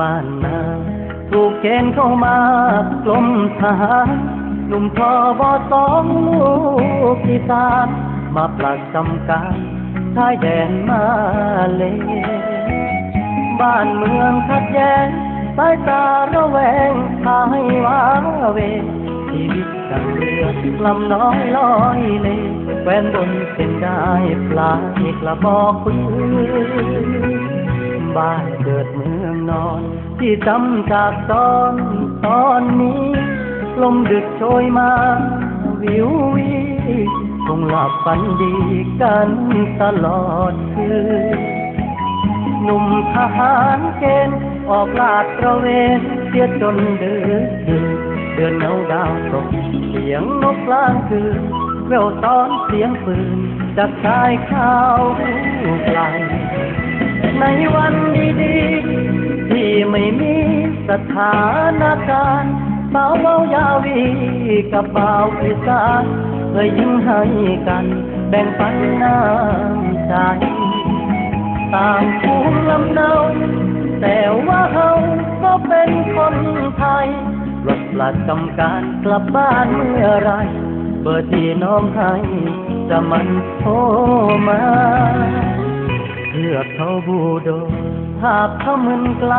บ้านนาถูกเกณฑ์เข้ามากลมทหารหนุ่มทอบอสองลูกอีสามาปลักจำการชายแดนมาเลยบ้านเมืองขัดแย้งสายตาระแวงพาให้ว้าเวชีวิตดังเรือลำน้อยลอยเลแฟนบนเส้นได้ปลายกระบอกปืน บ้านเกิดเมืองนอน ที่จำจากตอนตอนนี้ ลมดึกโชยมาวิววีคงหลับฝันดีกันตลอดคืนหนุ่มทหารเกณฑ์ออกลาดตระเวนเสียจนดึกดื่นเดือนเงาดาวตกเสียงนกกลางคืนแววตอนเสียงปืนจากชายข้าวไกล ไม่มีสถานการณ์สาวเบายาวีกับบ่าวอีสานเคยยิ้มให้กัน แบ่งปันน้ำใจต่างภูมิลำเนาแต่ว่าเขาก็เป็นคนไทยรถประจำการกลับบ้านเมื่อไร เบอร์ที่น้องให้จะมันโทรมาเพื่อเขาบูโด ภาพเขามึนไกล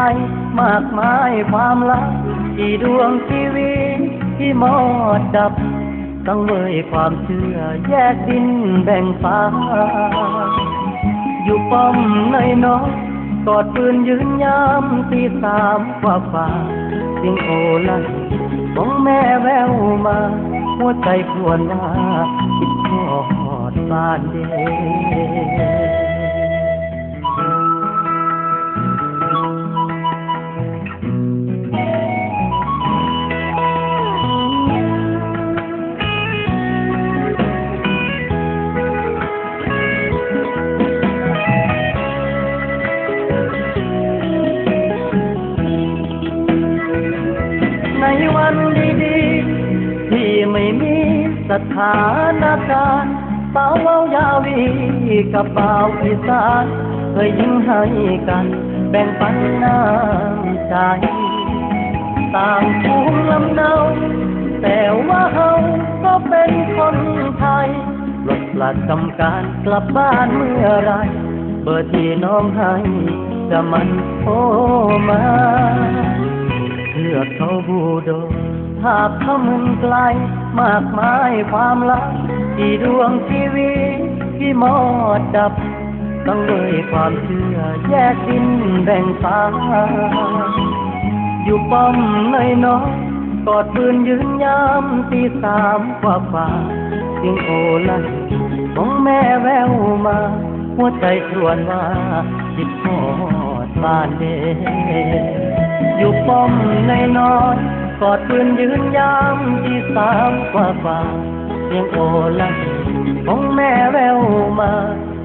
มากมายความลับที่ดวงชีวิตที่มอดดับต้องเวยความเชื่อแยกดินแบ่งฟ้า อยู่ป้อมในน้อยกอดปืนยืนยามตีสามกว่าฝ่าเสียงโอลันของแม่แววมา หัวใจพวนว่าคิดทอดบ้านเด็ วันดีๆ ที่ไม่มีสถานการณ์สาวเว้ายาวีกับบ่าวอีสานเคยยิ้มให้กัน แบ่งปันน้ำใจ ต่างภูมิลำเนาแต่ว่าเขาก็เป็นคนไทยรถประจำการกลับบ้านเมื่อไรเบอร์ที่น้องให้จะมันโทรมา เพื่อเขาบูโดภาพเขามึนไกล มากมายความลับที่ดวงชีวิตที่มอดดับ ต้องด้วยความเชื่อแยกดินแบ่งฟ้า อยู่ป้อมในน้อยกอดปืนยืนยามตีสามกว่าฝ่าเสียงโอลันของแม่แววมา หัวใจครวญว่าคิดทอดบ้านเด อยู่ป้อมในนอนกอดปืนยืนยามที่สามกว่าฝ่าเสียงโอลันของแม่แววมา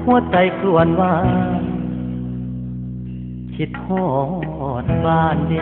หัวใจครวญว่า คิดทอดบ้านเด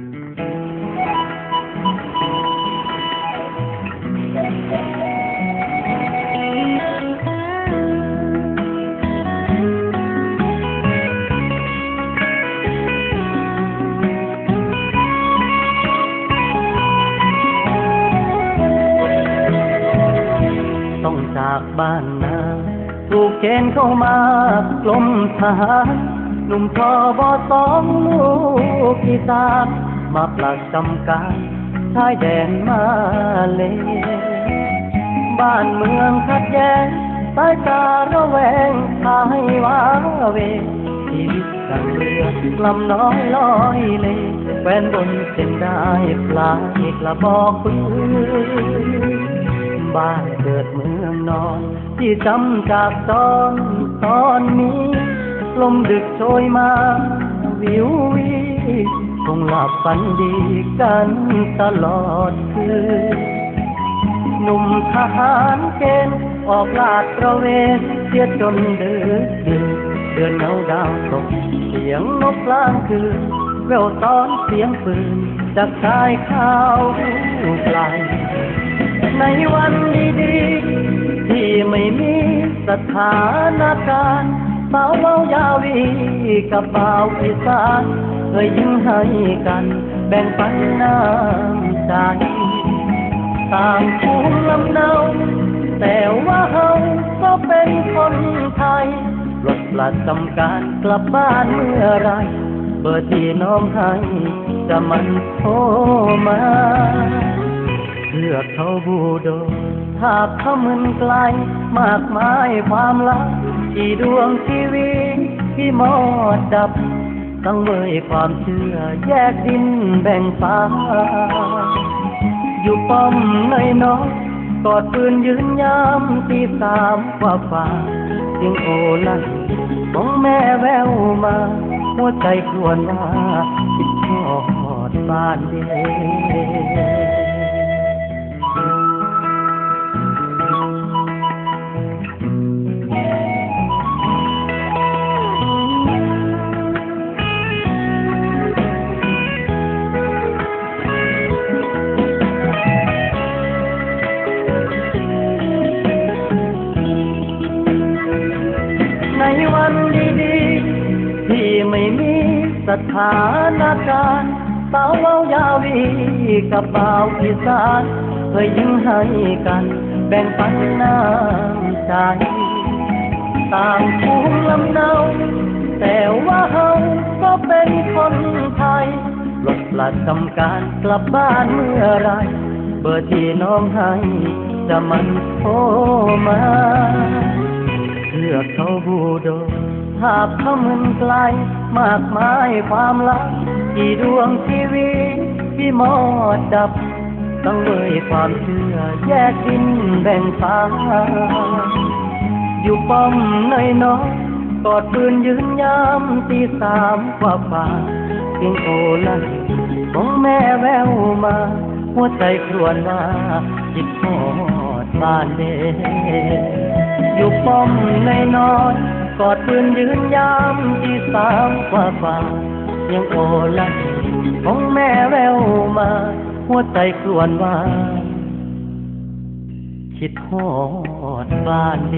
ต้องจากบ้านนาถูกเกณฑ์เข้ามากลมทหารหนุ่มทอบอสองลูกอีสาน มาปลักจำการชายแดนมาเลยบ้านเมืองขัดแย้งสายตาระแวงพาให้ว้าเวชีวิตดังเรือลำน้อยลอยเลแฟนบนเส้นได้ปลายกระบอกปืนบ้านเกิดเมืองนอน ที่จำจากตอนตอนนี้ ลมดึกโชยมา วิววีค งหลับฝันดีกันตลอดคืนหนุ่มทหารเกณฑ์ออกลาดตระเวนเสียจนดึกดื่นเดือนเงาดาวตกเสียงนกกลางคืนแววตอนเสียงปืนจากชายข้าวไกลในวันดีๆที่ไม่มีสถานการณ์สาวเล่ายาวีกับบ่าวอีสาน เคยยิ้มให้กัน แบ่งปันน้ำใจต่างภูมิลำเนา แต่ว่าเฮาก็เป็นคนไทยรถประจำการกลับบ้านเมื่อไรเบอร์ที่น้องให้จะมันโทรมาเพื่อเขาบูโดภาพเขามึนไกล มากมายความลับที่ดวงชีวิตที่หมอดดับ กังเว่ยความเชื่อแยกดินแบ่งฟ้า อยู่ป้อมในน้องกอดปืนยืนยามตีสามกว่าฝ่าเสียงโอลั่นมองแม่แววมา หัวใจควรว่าคิดทอดบ้านเด ดีๆที่ไม่มีสถานการณ์สาวเล่ายาวีกับบ่าวอีสานเคยยิ้มให้กันแบ่งปันน้ำใจต่างภูมิลำเนาแต่ว่าเฮาก็เป็นคนไทยรถประจำการกลับบ้านเมื่อไรเบอร์ที่น้องให้จะมันโทรมาเพื่อเขาบูโด ภาพเขมึนไกล มากมายความลับที่ดวงชีวิตที่หมอดดับต้องเลยความเชื่อแยกดินแบ่งฟ้า อยู่ป้อมในน้อยกอดปืนยืนยามตีสามกว่าฝ่าเสียงโอลันของแม่แววมา หัวใจครวญว่าจิตทอดบ้านเดอยู่ป้อมในนอนกอดปืนยืนยามที่สามกว่าฝ่ายังโอลันของแม่แววมา หัวใจครวญว่าคิดฮอดบ้านเด